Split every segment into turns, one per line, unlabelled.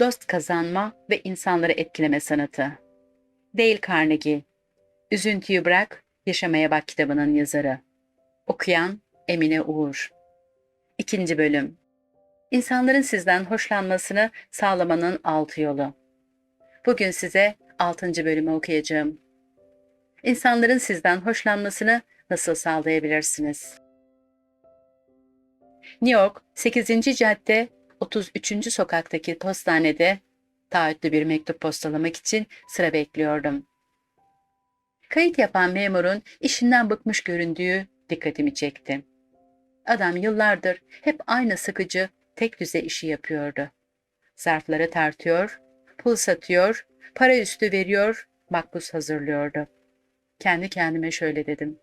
Dost kazanma ve insanları etkileme sanatı. Dale Carnegie. Üzüntüyü bırak, yaşamaya bak kitabının yazarı. Okuyan Emine Uğur. İkinci bölüm. İnsanların sizden hoşlanmasını sağlamanın altı yolu. Bugün size altıncı bölümü okuyacağım. İnsanların sizden hoşlanmasını nasıl sağlayabilirsiniz? New York 8. cadde 33. sokaktaki postanede taahhütlü bir mektup postalamak için sıra bekliyordum. Kayıt yapan memurun işinden bıkmış göründüğü dikkatimi çekti. Adam yıllardır hep aynı sıkıcı, tek düze işi yapıyordu. Zarfları tartıyor, pul satıyor, para üstü veriyor, makbuz hazırlıyordu. Kendi kendime şöyle dedim.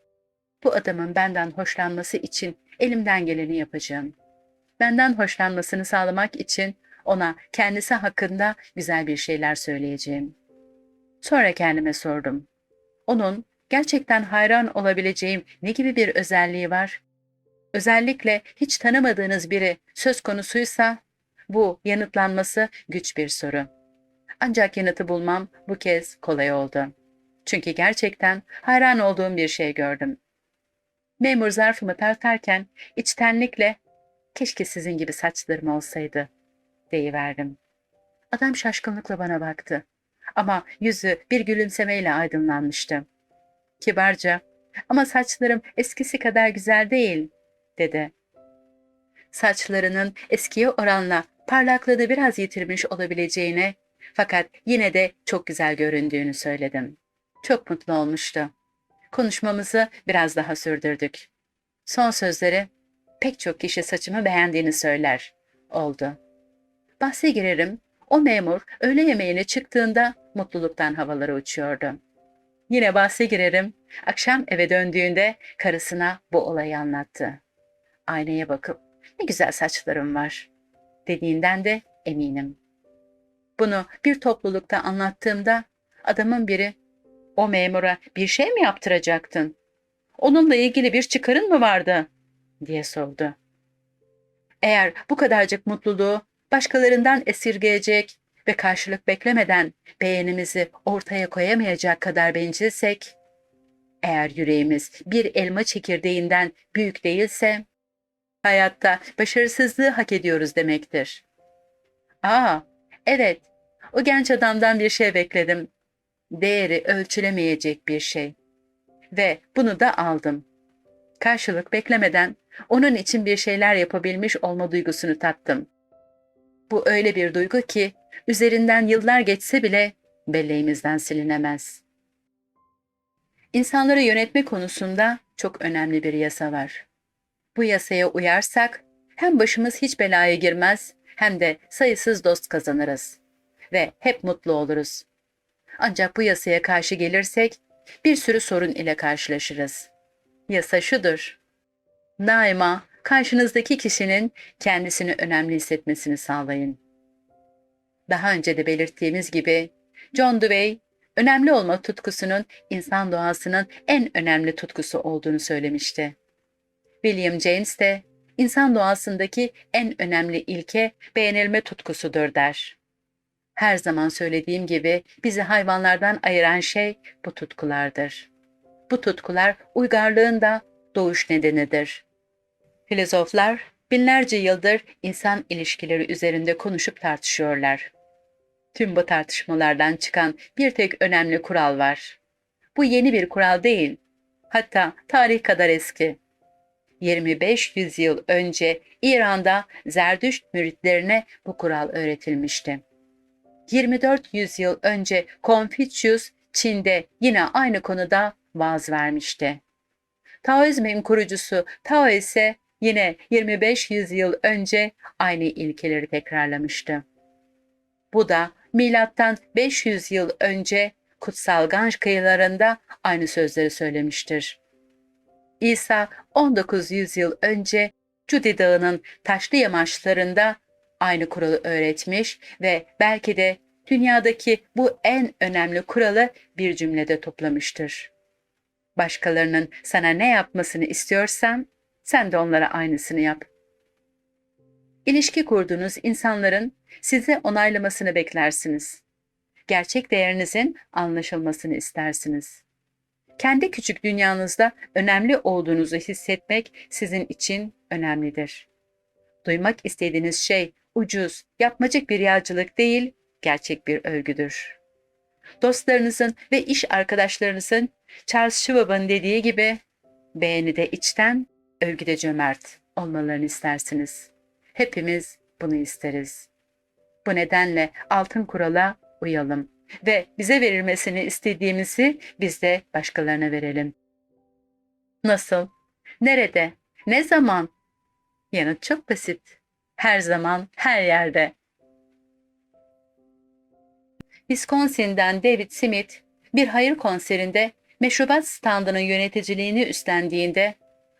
Bu adamın benden hoşlanması için elimden geleni yapacağım. Benden hoşlanmasını sağlamak için ona kendisi hakkında güzel bir şeyler söyleyeceğim. Sonra kendime sordum. Onun gerçekten hayran olabileceğim ne gibi bir özelliği var? Özellikle hiç tanımadığınız biri söz konusuysa bu yanıtlanması güç bir soru. Ancak yanıtı bulmam bu kez kolay oldu. Çünkü gerçekten hayran olduğum bir şey gördüm. Memur zarfımı tartarken içtenlikle keşke sizin gibi saçlarım olsaydı deyiverdim. Adam şaşkınlıkla bana baktı. Ama yüzü bir gülümsemeyle aydınlanmıştı. Kibarca ama saçlarım eskisi kadar güzel değil dedi. Saçlarının eskiye oranla parlaklığı biraz yitirmiş olabileceğine fakat yine de çok güzel göründüğünü söyledim. Çok mutlu olmuştu. Konuşmamızı biraz daha sürdürdük. Son sözleri pek çok kişi saçımı beğendiğini söyler oldu. Bahse girerim, o memur öğle yemeğine çıktığında mutluluktan havalara uçuyordu. Yine bahse girerim, akşam eve döndüğünde karısına bu olayı anlattı. Aynaya bakıp ne güzel saçlarım var dediğinden de eminim. Bunu bir toplulukta anlattığımda adamın biri o memura bir şey mi yaptıracaktın? Onunla ilgili bir çıkarın mı vardı? Diye sordu. Eğer bu kadarcık mutluluğu başkalarından esirgeyecek ve karşılık beklemeden beğenimizi ortaya koyamayacak kadar bencilsek, eğer yüreğimiz bir elma çekirdeğinden büyük değilse, hayatta başarısızlığı hak ediyoruz demektir. Aa, evet, o genç adamdan bir şey bekledim. Değeri ölçülemeyecek bir şey. Ve bunu da aldım. Karşılık beklemeden onun için bir şeyler yapabilmiş olma duygusunu tattım. Bu öyle bir duygu ki üzerinden yıllar geçse bile belleğimizden silinemez. İnsanları yönetme konusunda çok önemli bir yasa var. Bu yasaya uyarsak hem başımız hiç belaya girmez hem de sayısız dost kazanırız ve hep mutlu oluruz. Ancak bu yasaya karşı gelirsek bir sürü sorun ile karşılaşırız. Yasa şudur. Daima karşınızdaki kişinin kendisini önemli hissetmesini sağlayın. Daha önce de belirttiğimiz gibi John Dewey önemli olma tutkusunun insan doğasının en önemli tutkusu olduğunu söylemişti. William James de insan doğasındaki en önemli ilke beğenilme tutkusudur der. Her zaman söylediğim gibi bizi hayvanlardan ayıran şey bu tutkulardır. Bu tutkular uygarlığın da doğuş nedenidir. Filozoflar binlerce yıldır insan ilişkileri üzerinde konuşup tartışıyorlar. Tüm bu tartışmalardan çıkan bir tek önemli kural var. Bu yeni bir kural değil, hatta tarih kadar eski. 25 yüzyıl önce İran'da Zerdüşt müritlerine bu kural öğretilmişti. 24 yüzyıl önce Confucius Çin'de yine aynı konuda vaaz vermişti. Taoizmin kurucusu Tao ise yine 25 yüzyıl önce aynı ilkeleri tekrarlamıştı. Bu da milattan 500 yıl önce kutsal Ganj kıyılarında aynı sözleri söylemiştir. İsa 19 yüzyıl önce Cudi Dağı'nın taşlı yamaçlarında aynı kuralı öğretmiş ve belki de dünyadaki bu en önemli kuralı bir cümlede toplamıştır. Başkalarının sana ne yapmasını istiyorsan sen de onlara aynısını yap. İlişki kurduğunuz insanların sizi onaylamasını beklersiniz. Gerçek değerinizin anlaşılmasını istersiniz. Kendi küçük dünyanızda önemli olduğunuzu hissetmek sizin için önemlidir. Duymak istediğiniz şey ucuz, yapmacık bir yağcılık değil, gerçek bir övgüdür. Dostlarınızın ve iş arkadaşlarınızın Charles Schwab'ın dediği gibi beğeni de içten, övgü de cömert olmalarını istersiniz. Hepimiz bunu isteriz. Bu nedenle altın kurala uyalım ve bize verilmesini istediğimizi biz de başkalarına verelim. Nasıl? Nerede? Ne zaman? Yanıt çok basit. Her zaman, her yerde. Wisconsin'den David Smith bir hayır konserinde meşrubat standının yöneticiliğini üstlendiğinde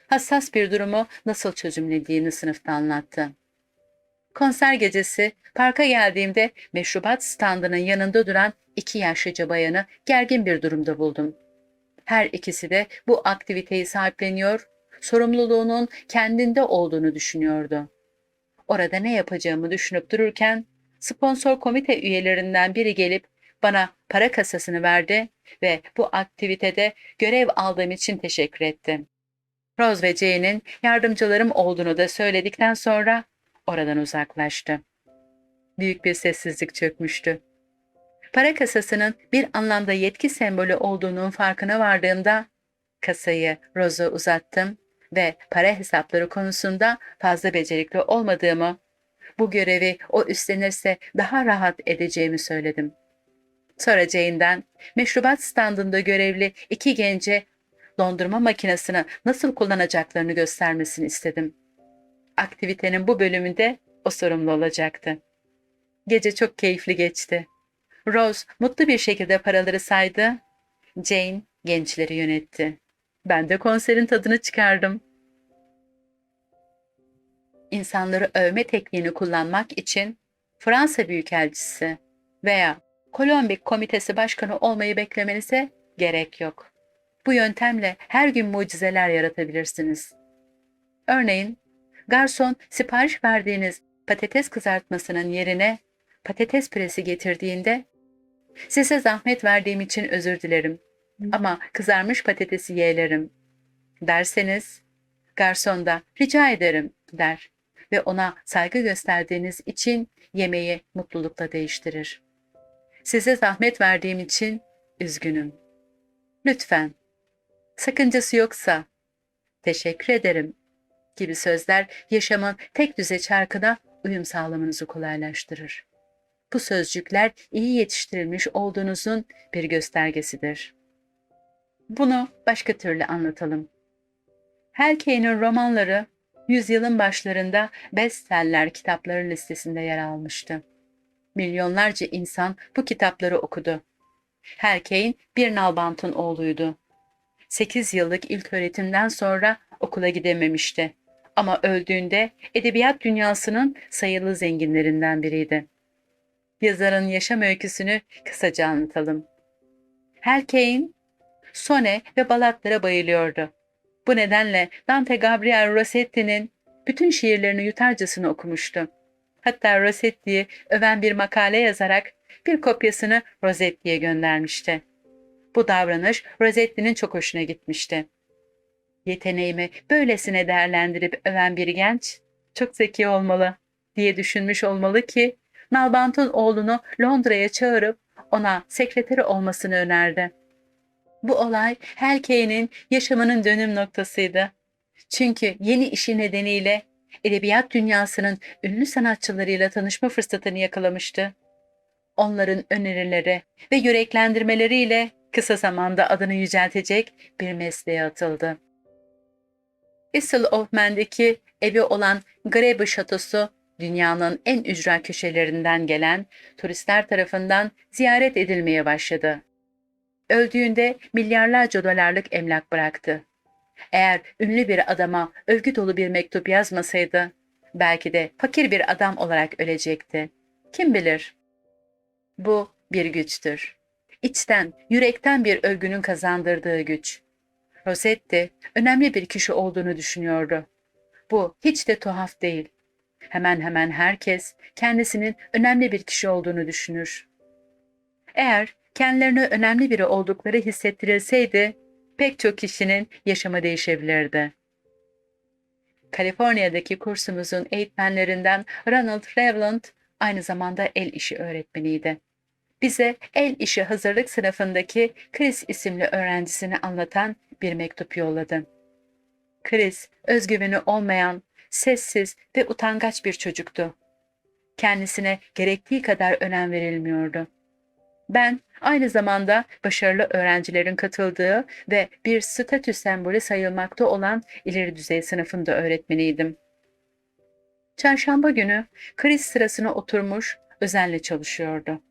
hassas bir durumu nasıl çözümlediğini sınıfta anlattı. Konser gecesi parka geldiğimde meşrubat standının yanında duran iki yaşlıca bayanı gergin bir durumda buldum. Her ikisi de bu aktiviteyi sahipleniyor, sorumluluğunun kendinde olduğunu düşünüyordu. Orada ne yapacağımı düşünüp dururken sponsor komite üyelerinden biri gelip bana para kasasını verdi ve bu aktivitede görev aldığım için teşekkür etti. Rose ve Jane'in yardımcılarım olduğunu da söyledikten sonra oradan uzaklaştı. Büyük bir sessizlik çökmüştü. Para kasasının bir anlamda yetki sembolü olduğunun farkına vardığımda kasayı Rose'a uzattım ve para hesapları konusunda fazla becerikli olmadığımı, bu görevi o üstlenirse daha rahat edeceğimi söyledim. Sonra Jane'den meşrubat standında görevli iki gence dondurma makinesini nasıl kullanacaklarını göstermesini istedim. Aktivitenin bu bölümünde o sorumlu olacaktı. Gece çok keyifli geçti. Rose mutlu bir şekilde paraları saydı. Jane gençleri yönetti. Ben de konserin tadını çıkardım. İnsanları övme tekniğini kullanmak için Fransa Büyükelçisi veya Kolombik Komitesi Başkanı olmayı beklemenize gerek yok. Bu yöntemle her gün mucizeler yaratabilirsiniz. Örneğin, garson sipariş verdiğiniz patates kızartmasının yerine patates püresi getirdiğinde size zahmet verdiğim için özür dilerim ama kızarmış patatesi yeğlerim derseniz garson da rica ederim der ve ona saygı gösterdiğiniz için yemeği mutlulukla değiştirir. Size zahmet verdiğim için üzgünüm. Lütfen. Sakıncası yoksa teşekkür ederim gibi sözler yaşamın tek düze çarkına uyum sağlamanızı kolaylaştırır. Bu sözcükler iyi yetiştirilmiş olduğunuzun bir göstergesidir. Bunu başka türlü anlatalım. Herkey'nin romanları yüzyılın başlarında bestseller kitapları listesinde yer almıştı. Milyonlarca insan bu kitapları okudu. Herkeyn bir nalbantın oğluydu. 8 yıllık ilk öğretimden sonra okula gidememişti. Ama öldüğünde edebiyat dünyasının sayılı zenginlerinden biriydi. Yazarın yaşam öyküsünü kısaca anlatalım. Herkeyn, sone ve balatlara bayılıyordu. Bu nedenle Dante Gabriel Rossetti'nin bütün şiirlerini yutarcasına okumuştu. Hatta Rossetti'yi öven bir makale yazarak bir kopyasını Rosetti'ye göndermişti. Bu davranış Rosetti'nin çok hoşuna gitmişti. Yeteneğimi böylesine değerlendirip öven bir genç çok zeki olmalı diye düşünmüş olmalı ki Nalbant'ın oğlunu Londra'ya çağırıp ona sekreteri olmasını önerdi. Bu olay Helke'nin yaşamının dönüm noktasıydı. Çünkü yeni işi nedeniyle edebiyat dünyasının ünlü sanatçılarıyla tanışma fırsatını yakalamıştı. Onların önerileri ve yüreklendirmeleriyle kısa zamanda adını yüceltecek bir mesleğe atıldı. Isle of Man'deki evi olan Grebe Şatosu, dünyanın en ücra köşelerinden gelen turistler tarafından ziyaret edilmeye başladı. Öldüğünde milyarlarca dolarlık emlak bıraktı. Eğer ünlü bir adama övgü dolu bir mektup yazmasaydı, belki de fakir bir adam olarak ölecekti. Kim bilir? Bu bir güçtür. İçten, yürekten bir övgünün kazandırdığı güç. Rosetti önemli bir kişi olduğunu düşünüyordu. Bu hiç de tuhaf değil. Hemen hemen herkes kendisinin önemli bir kişi olduğunu düşünür. Eğer kendilerine önemli biri oldukları hissettirilseydi, pek çok kişinin yaşamı değişebilirdi. Kaliforniya'daki kursumuzun eğitmenlerinden Ronald Revland aynı zamanda el işi öğretmeniydi. Bize el işi hazırlık sınıfındaki Chris isimli öğrencisini anlatan bir mektup yolladı. Chris, özgüveni olmayan, sessiz ve utangaç bir çocuktu. Kendisine gerektiği kadar önem verilmiyordu. Ben aynı zamanda başarılı öğrencilerin katıldığı ve bir statü sembolü sayılmakta olan ileri düzey sınıfında öğretmeniydim. Çarşamba günü kriz sırasına oturmuş özenle çalışıyordu.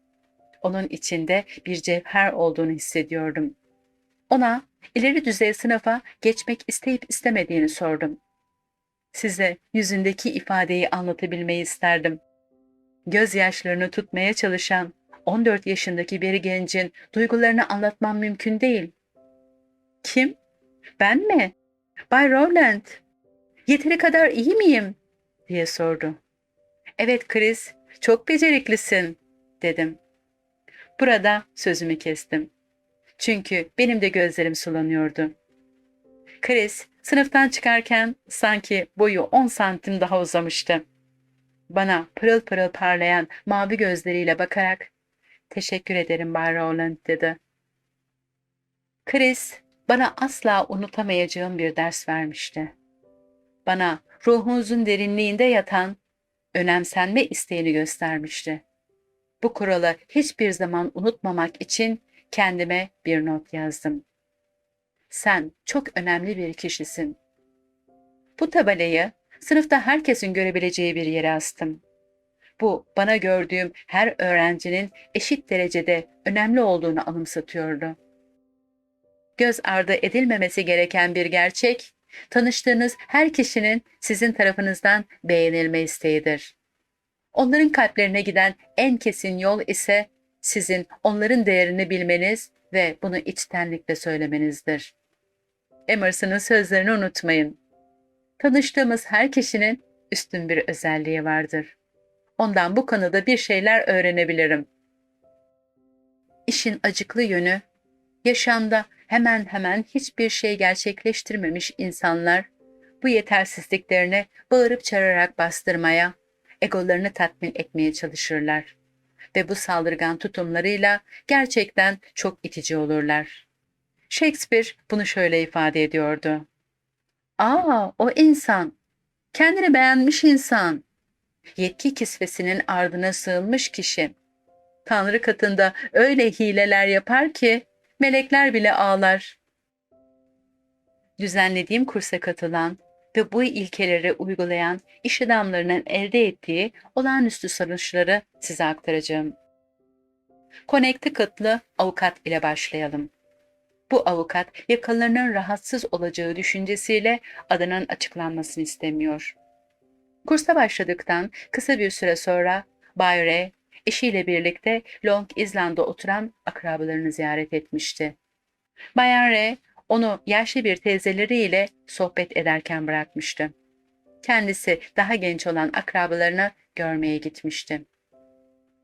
Onun içinde bir cevher olduğunu hissediyordum. Ona ileri düzey sınıfa geçmek isteyip istemediğini sordum. Size yüzündeki ifadeyi anlatabilmeyi isterdim. Gözyaşlarını tutmaya çalışan 14 yaşındaki bir gencin duygularını anlatmam mümkün değil. Kim? Ben mi? Bay Rowland. Yeteri kadar iyi miyim? diye sordu. Evet Chris, çok beceriklisin, dedim. Burada sözümü kestim. Çünkü benim de gözlerim sulanıyordu. Chris, sınıftan çıkarken sanki boyu 10 santim daha uzamıştı. Bana pırıl pırıl parlayan mavi gözleriyle bakarak Teşekkür ederim Bay Rowland dedi. Chris bana asla unutamayacağım bir ders vermişti. Bana ruhunuzun derinliğinde yatan önemsenme isteğini göstermişti. Bu kuralı hiçbir zaman unutmamak için kendime bir not yazdım. Sen çok önemli bir kişisin. Bu tabelayı sınıfta herkesin görebileceği bir yere astım. Bu bana gördüğüm her öğrencinin eşit derecede önemli olduğunu anımsatıyordu. Göz ardı edilmemesi gereken bir gerçek, tanıştığınız her kişinin sizin tarafınızdan beğenilme isteğidir. Onların kalplerine giden en kesin yol ise sizin onların değerini bilmeniz ve bunu içtenlikle söylemenizdir. Emerson'ın sözlerini unutmayın. Tanıştığımız her kişinin üstün bir özelliği vardır. Ondan bu konuda bir şeyler öğrenebilirim. İşin acıklı yönü, yaşamda hemen hemen hiçbir şey gerçekleştirmemiş insanlar bu yetersizliklerini bağırıp çağırarak bastırmaya, egolarını tatmin etmeye çalışırlar ve bu saldırgan tutumlarıyla gerçekten çok itici olurlar. Shakespeare bunu şöyle ifade ediyordu. Aa, o insan, kendini beğenmiş insan, yetki kisvesinin ardına sığınmış kişi. Tanrı katında öyle hileler yapar ki melekler bile ağlar. Düzenlediğim kursa katılan ve bu ilkeleri uygulayan iş adamlarının elde ettiği olağanüstü sonuçları size aktaracağım. Connecticut'lı avukat ile başlayalım. Bu avukat yakalarının rahatsız olacağı düşüncesiyle adının açıklanmasını istemiyor. Kursa başladıktan kısa bir süre sonra Bay Ray, eşiyle birlikte Long Island'da oturan akrabalarını ziyaret etmişti. Bayan Ray, onu yaşlı bir teyzeleriyle sohbet ederken bırakmıştı. Kendisi daha genç olan akrabalarını görmeye gitmişti.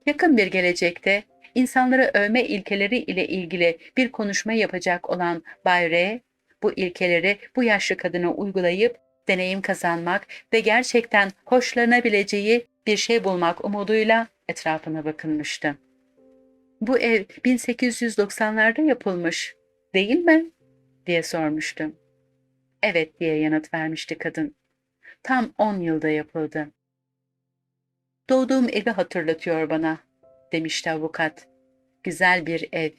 Yakın bir gelecekte insanları övme ilkeleri ile ilgili bir konuşma yapacak olan Bay Ray, bu ilkeleri bu yaşlı kadına uygulayıp deneyim kazanmak ve gerçekten hoşlanabileceği bir şey bulmak umuduyla etrafına bakınmıştı. Bu ev 1890'larda yapılmış, değil mi? Diye sormuştu. Evet diye yanıt vermişti kadın. Tam 10 yılda yapıldı. Doğduğum evi hatırlatıyor bana, demişti avukat. Güzel bir ev,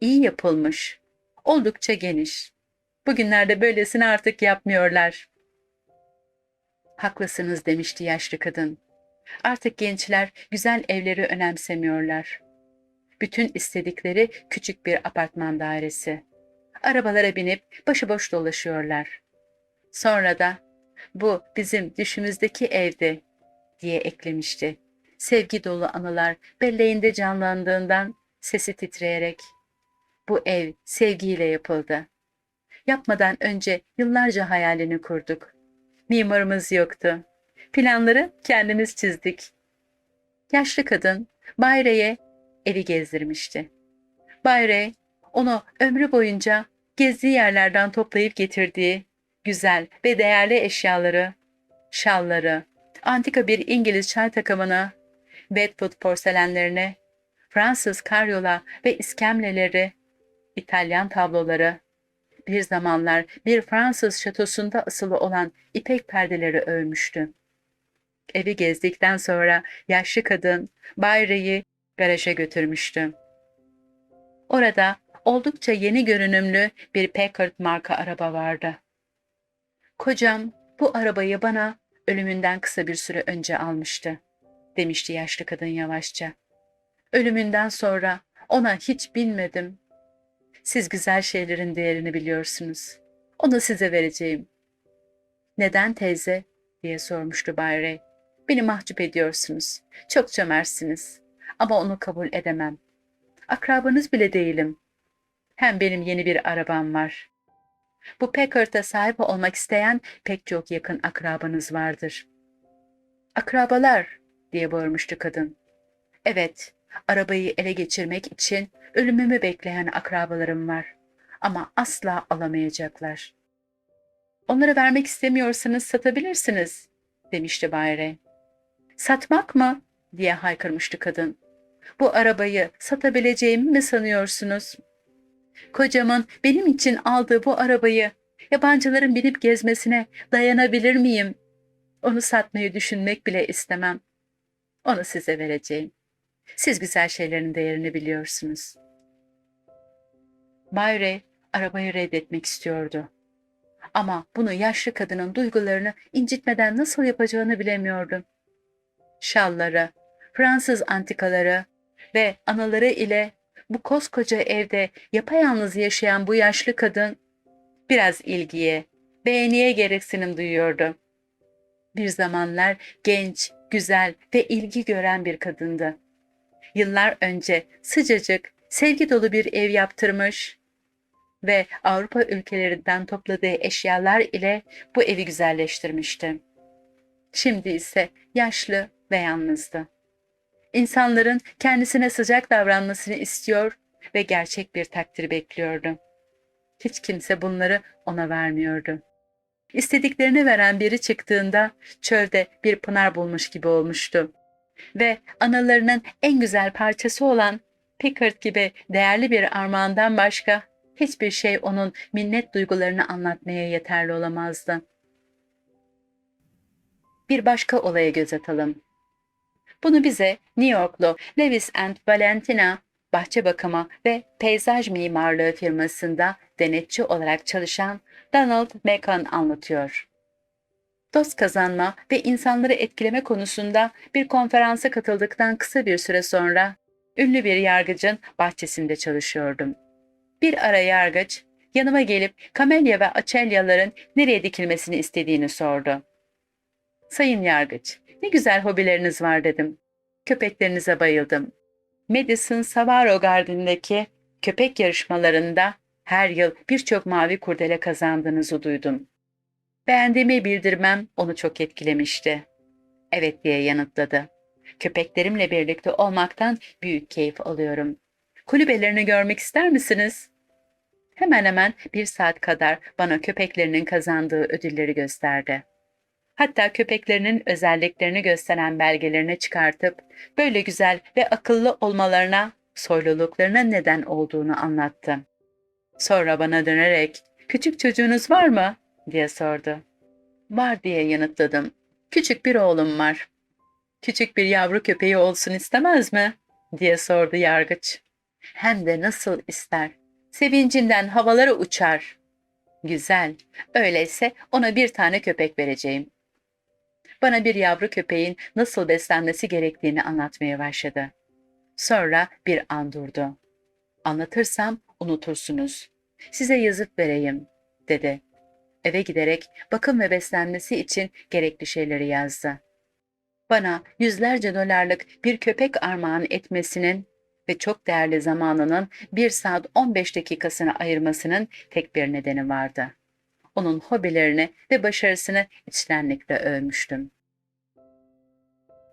iyi yapılmış, oldukça geniş. Bugünlerde böylesini artık yapmıyorlar. Haklısınız demişti yaşlı kadın. Artık gençler güzel evleri önemsemiyorlar. Bütün istedikleri küçük bir apartman dairesi. Arabalara binip başıboş dolaşıyorlar. Sonra da bu bizim düşümüzdeki evdi diye eklemişti. Sevgi dolu anılar belleğinde canlandığından sesi titreyerek. Bu ev sevgiyle yapıldı. Yapmadan önce yıllarca hayalini kurduk. Mimarımız yoktu. Planları kendimiz çizdik. Yaşlı kadın Bayre'ye evi gezdirmişti. Bayre onu ömrü boyunca gezdiği yerlerden toplayıp getirdiği güzel ve değerli eşyaları, şalları, antika bir İngiliz çay takımını, Bedford porselenlerini, Fransız karyola ve iskemleleri, İtalyan tabloları, bir zamanlar bir Fransız şatosunda asılı olan ipek perdeleri övmüştü. Evi gezdikten sonra yaşlı kadın Bayre'yi garaja götürmüştü. Orada oldukça yeni görünümlü bir Packard marka araba vardı. Kocam bu arabayı bana ölümünden kısa bir süre önce almıştı, demişti yaşlı kadın yavaşça. Ölümünden sonra ona hiç bilmedim. Siz güzel şeylerin değerini biliyorsunuz. Onu size vereceğim. Neden teyze? diye sormuştu Bay Ray. Beni mahcup ediyorsunuz. Çok cömertsiniz. Ama onu kabul edemem. Akrabanız bile değilim. Hem benim yeni bir arabam var. Bu Packard'a sahip olmak isteyen pek çok yakın akrabanız vardır. Akrabalar diye bağırmıştı kadın. Evet, arabayı ele geçirmek için ölümümü bekleyen akrabalarım var. Ama asla alamayacaklar. Onları vermek istemiyorsanız satabilirsiniz, demişti Bayre. Satmak mı? diye haykırmıştı kadın. Bu arabayı satabileceğimi mi sanıyorsunuz? Kocamın benim için aldığı bu arabayı yabancıların binip gezmesine dayanabilir miyim? Onu satmayı düşünmek bile istemem. Onu size vereceğim. Siz güzel şeylerin değerini biliyorsunuz. Bayre arabayı reddetmek istiyordu. Ama bunu yaşlı kadının duygularını incitmeden nasıl yapacağını bilemiyordu. Şalları, Fransız antikaları ve anaları ile bu koskoca evde yapayalnız yaşayan bu yaşlı kadın biraz ilgiye, beğeniye gereksinim duyuyordu. Bir zamanlar genç, güzel ve ilgi gören bir kadındı. Yıllar önce sıcacık, sevgi dolu bir ev yaptırmış ve Avrupa ülkelerinden topladığı eşyalar ile bu evi güzelleştirmişti. Şimdi ise yaşlı ve yalnızdı. İnsanların kendisine sıcak davranmasını istiyor ve gerçek bir takdir bekliyordu. Hiç kimse bunları ona vermiyordu. İstediklerini veren biri çıktığında çölde bir pınar bulmuş gibi olmuştu. Ve analarının en güzel parçası olan Pickard gibi değerli bir armağandan başka hiçbir şey onun minnet duygularını anlatmaya yeterli olamazdı. Bir başka olaya göz atalım. Bunu bize New Yorklu Lewis and Valentina bahçe bakımı ve peyzaj mimarlığı firmasında denetçi olarak çalışan Donald Macon anlatıyor. Dost kazanma ve insanları etkileme konusunda bir konferansa katıldıktan kısa bir süre sonra ünlü bir yargıcın bahçesinde çalışıyordum. Bir ara yargıç yanıma gelip kamelya ve açelyaların nereye dikilmesini istediğini sordu. Sayın yargıç, ne güzel hobileriniz var dedim. Köpeklerinize bayıldım. Madison Savaro Garden'deki köpek yarışmalarında her yıl birçok mavi kurdele kazandığınızı duydum. Beğendiğimi bildirmem onu çok etkilemişti. Evet diye yanıtladı. Köpeklerimle birlikte olmaktan büyük keyif alıyorum. Kulübelerini görmek ister misiniz? Hemen hemen bir saat kadar bana köpeklerinin kazandığı ödülleri gösterdi. Hatta köpeklerinin özelliklerini gösteren belgelerini çıkartıp böyle güzel ve akıllı olmalarına, soyluluklarına neden olduğunu anlattı. Sonra bana dönerek, küçük çocuğunuz var mı? diye sordu. Var diye yanıtladım. Küçük bir oğlum var. Küçük bir yavru köpeği olsun istemez mi? diye sordu yargıç. Hem de nasıl ister. Sevincinden havalara uçar. Güzel. Öyleyse ona bir tane köpek vereceğim. Bana bir yavru köpeğin nasıl beslenmesi gerektiğini anlatmaya başladı. Sonra bir an durdu. Anlatırsam unutursunuz. Size yazıp vereyim, dedi. Eve giderek bakım ve beslenmesi için gerekli şeyleri yazdı. Bana yüzlerce dolarlık bir köpek armağan etmesinin ve çok değerli zamanının 1 saat 15 dakikasını ayırmasının tek bir nedeni vardı. Onun hobilerini ve başarısını içtenlikle övmüştüm.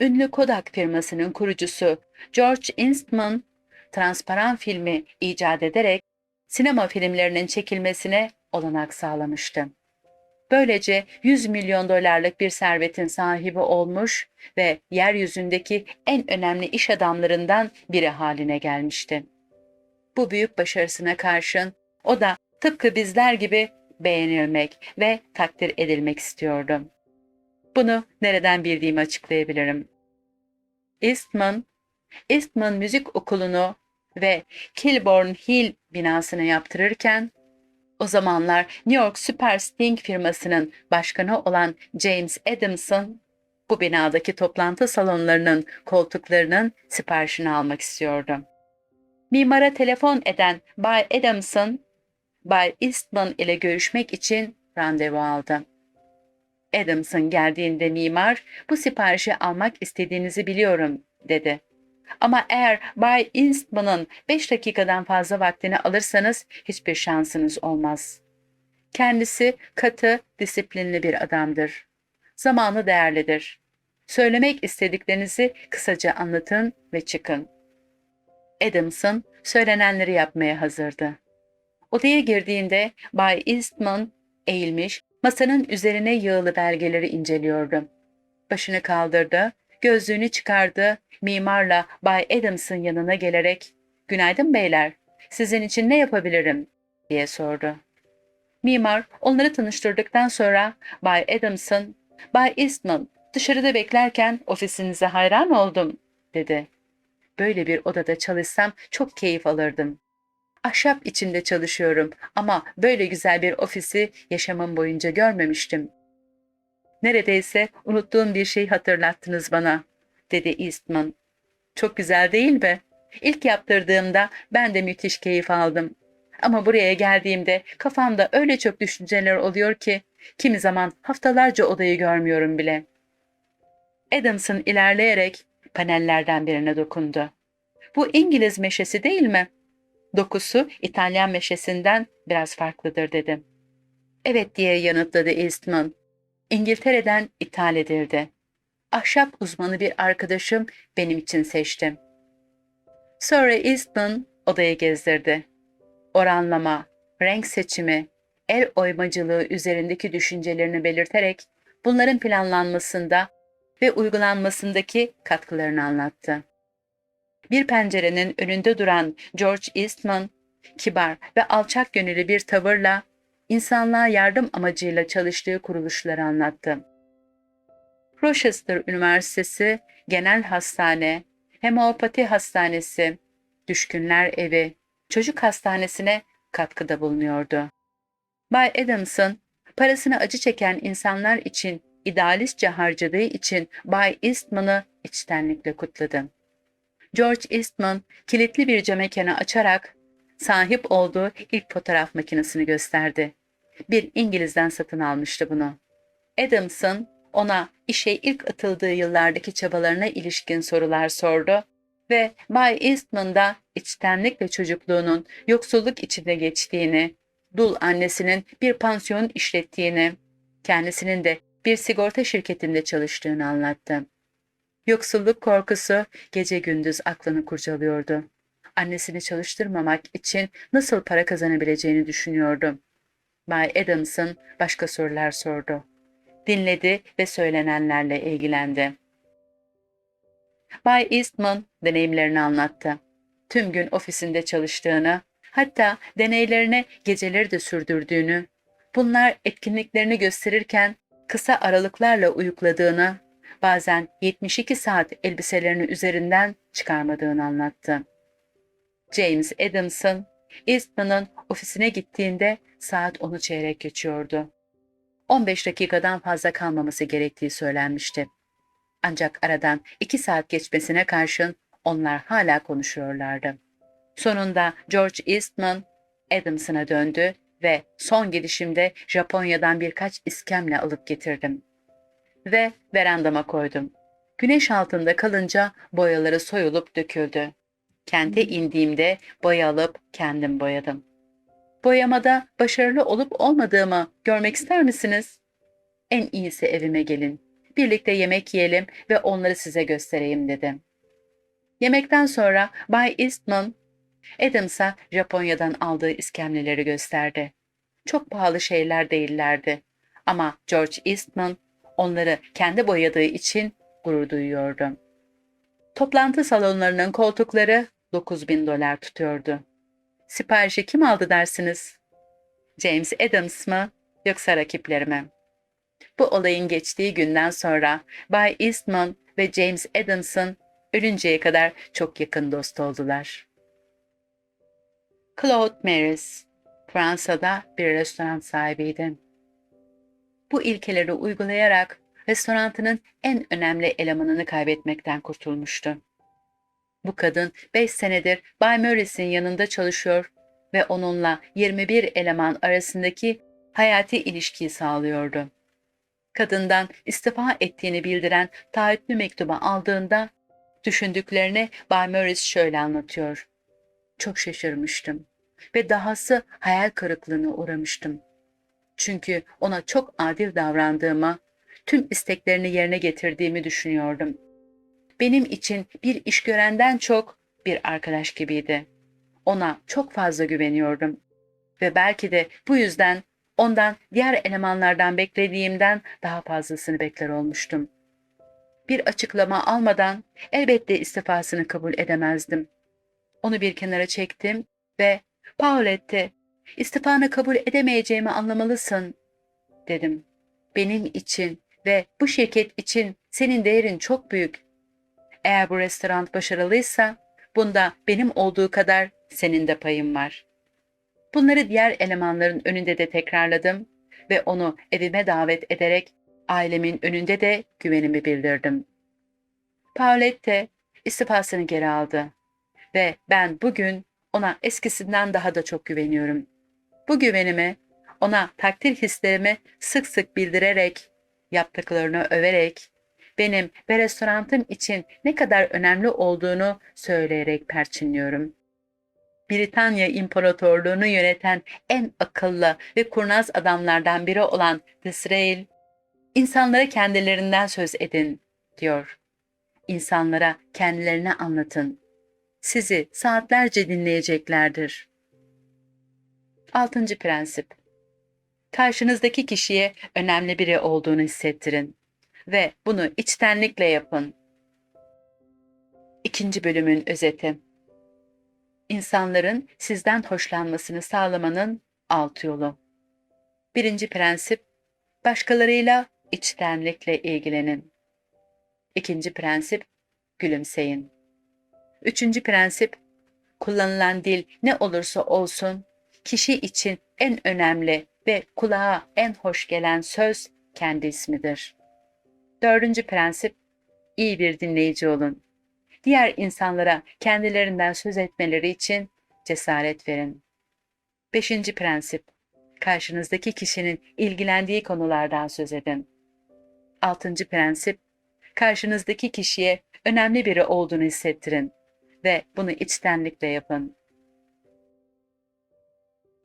ünlü Kodak firmasının kurucusu George Eastman, transparan filmi icat ederek sinema filmlerinin çekilmesine olanak sağlamıştı. Böylece 100 milyon dolarlık bir servetin sahibi olmuş ve yeryüzündeki en önemli iş adamlarından biri haline gelmişti. Bu büyük başarısına karşın o da tıpkı bizler gibi beğenilmek ve takdir edilmek istiyordu. Bunu nereden bildiğimi açıklayabilirim. Eastman, Eastman Müzik Okulu'nu ve Kilbourne Hill binasını yaptırırken, o zamanlar New York Super Sting firmasının başkanı olan James Adamson, bu binadaki toplantı salonlarının koltuklarının siparişini almak istiyordu. Mimara telefon eden Bay Adamson, Bay Eastman ile görüşmek için randevu aldı. Adamson geldiğinde mimar, bu siparişi almak istediğinizi biliyorum, dedi. Ama eğer Bay Eastman'ın 5 dakikadan fazla vaktini alırsanız hiçbir şansınız olmaz. Kendisi katı, disiplinli bir adamdır. Zamanı değerlidir. Söylemek istediklerinizi kısaca anlatın ve çıkın. Adamson söylenenleri yapmaya hazırdı. Odaya girdiğinde Bay Eastman eğilmiş, masanın üzerine yığılı belgeleri inceliyordu. Başını kaldırdı, gözlüğünü çıkardı, mimarla Bay Adams'ın yanına gelerek ''Günaydın beyler, sizin için ne yapabilirim?'' diye sordu. Mimar onları tanıştırdıktan sonra Bay Adams'ın ''Bay Eastman, dışarıda beklerken ofisinize hayran oldum.'' dedi. Böyle bir odada çalışsam çok keyif alırdım. Ahşap içinde çalışıyorum ama böyle güzel bir ofisi yaşamım boyunca görmemiştim. Neredeyse unuttuğum bir şey hatırlattınız bana, dedi Eastman. Çok güzel değil mi? İlk yaptırdığımda ben de müthiş keyif aldım. Ama buraya geldiğimde kafamda öyle çok düşünceler oluyor ki kimi zaman haftalarca odayı görmüyorum bile. Adamson ilerleyerek panellerden birine dokundu. Bu İngiliz meşesi değil mi? Dokusu İtalyan meşesinden biraz farklıdır dedim. Evet diye yanıtladı Eastman. İngiltere'den ithal edildi. Ahşap uzmanı bir arkadaşım benim için seçtim. Sonra Eastman odayı gezdirdi. Oranlama, renk seçimi, el oymacılığı üzerindeki düşüncelerini belirterek bunların planlanmasında ve uygulanmasındaki katkılarını anlattı. Bir pencerenin önünde duran George Eastman, kibar ve alçak gönüllü bir tavırla insanlığa yardım amacıyla çalıştığı kuruluşları anlattı. Rochester Üniversitesi Genel Hastane, Hemopati Hastanesi, Düşkünler Evi, Çocuk Hastanesi'ne katkıda bulunuyordu. Bay Adamson, parasını acı çeken insanlar için idealistçe harcadığı için Bay Eastman'ı içtenlikle kutladı. George Eastman kilitli bir cam mekanı açarak sahip olduğu ilk fotoğraf makinesini gösterdi. Bir İngiliz'den satın almıştı bunu. Adamson ona işe ilk atıldığı yıllardaki çabalarına ilişkin sorular sordu ve Bay Eastman da içtenlikle çocukluğunun yoksulluk içinde geçtiğini, dul annesinin bir pansiyon işlettiğini, kendisinin de bir sigorta şirketinde çalıştığını anlattı. Yoksulluk korkusu gece gündüz aklını kurcalıyordu. Annesini çalıştırmamak için nasıl para kazanabileceğini düşünüyordu. Bay Adamson başka sorular sordu. Dinledi ve söylenenlerle ilgilendi. Bay Eastman deneyimlerini anlattı. Tüm gün ofisinde çalıştığını, hatta deneylerine geceleri de sürdürdüğünü, bunlar etkinliklerini gösterirken kısa aralıklarla uyukladığını, bazen 72 saat elbiselerini üzerinden çıkarmadığını anlattı. James Adamson, Eastman'ın ofisine gittiğinde saat 10'u çeyrek geçiyordu. 15 dakikadan fazla kalmaması gerektiği söylenmişti. Ancak aradan 2 saat geçmesine karşın onlar hala konuşuyorlardı. Sonunda George Eastman Adamson'a döndü ve son gidişimde Japonya'dan birkaç iskemle alıp getirdim. Ve verandama koydum. Güneş altında kalınca boyaları soyulup döküldü. Kente indiğimde boya alıp kendim boyadım. Boyamada başarılı olup olmadığımı görmek ister misiniz? En iyisi evime gelin. birlikte yemek yiyelim ve onları size göstereyim dedi. Yemekten sonra Bay Eastman, Adams'a Japonya'dan aldığı iskemleleri gösterdi. Çok pahalı şeyler değillerdi. Ama George Eastman onları kendi boyadığı için gurur duyuyordu. Toplantı salonlarının koltukları 9000 dolar tutuyordu. Siparişi kim aldı dersiniz? James Adams mı yoksa rakipleri mi? Bu olayın geçtiği günden sonra Bay Eastman ve James Adams'ın ölünceye kadar çok yakın dost oldular. Claude Maris, Fransa'da bir restoran sahibiydi. Bu ilkeleri uygulayarak restoranının en önemli elemanını kaybetmekten kurtulmuştu. Bu kadın 5 senedir Bay Morris'in yanında çalışıyor ve onunla 21 eleman arasındaki hayati ilişkiyi sağlıyordu. Kadından istifa ettiğini bildiren taahhütlü mektubu aldığında düşündüklerini Bay Morris şöyle anlatıyor. Çok şaşırmıştım ve dahası hayal kırıklığına uğramıştım. Çünkü ona çok adil davrandığıma, tüm isteklerini yerine getirdiğimi düşünüyordum. Benim için bir iş görenden çok bir arkadaş gibiydi. Ona çok fazla güveniyordum ve belki de bu yüzden ondan diğer elemanlardan beklediğimden daha fazlasını bekler olmuştum. Bir açıklama almadan elbette istifasını kabul edemezdim. Onu bir kenara çektim ve Paulette, istifanı kabul edemeyeceğimi anlamalısın, dedim. Benim için ve bu şirket için senin değerin çok büyük. Eğer bu restoran başarılıysa, bunda benim olduğu kadar senin de payın var. Bunları diğer elemanların önünde de tekrarladım ve onu evime davet ederek ailemin önünde de güvenimi bildirdim. Paulette istifasını geri aldı ve ben bugün ona eskisinden daha da çok güveniyorum. Bu güvenimi ona takdir hislerimi sık sık bildirerek, yaptıklarını överek, benim ve restorantım için ne kadar önemli olduğunu söyleyerek perçinliyorum. Britanya İmparatorluğunu yöneten en akıllı ve kurnaz adamlardan biri olan Disraeli, insanlara kendilerinden söz edin, diyor. İnsanlara kendilerini anlatın. Sizi saatlerce dinleyeceklerdir. Altıncı prensip. Karşınızdaki kişiye önemli biri olduğunu hissettirin ve bunu içtenlikle yapın. İkinci bölümün özeti. İnsanların sizden hoşlanmasını sağlamanın alt yolu. Birinci prensip, başkalarıyla içtenlikle ilgilenin. İkinci prensip, gülümseyin. Üçüncü prensip, kullanılan dil ne olursa olsun, kişi için en önemli ve kulağa en hoş gelen söz kendi ismidir. Dördüncü prensip, iyi bir dinleyici olun. Diğer insanlara kendilerinden söz etmeleri için cesaret verin. Beşinci prensip, karşınızdaki kişinin ilgilendiği konulardan söz edin. Altıncı prensip, karşınızdaki kişiye önemli biri olduğunu hissettirin ve bunu içtenlikle yapın.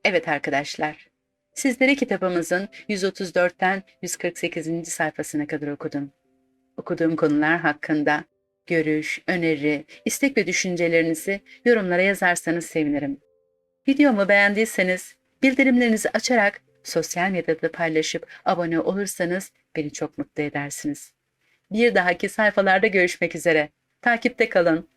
Evet arkadaşlar, sizlere kitabımızın 134'ten 148. sayfasına kadar okudum. Okuduğum konular hakkında görüş, öneri, istek ve düşüncelerinizi yorumlara yazarsanız sevinirim. Videomu beğendiyseniz bildirimlerinizi açarak sosyal medyada paylaşıp abone olursanız beni çok mutlu edersiniz. Bir dahaki sayfalarda görüşmek üzere. Takipte kalın.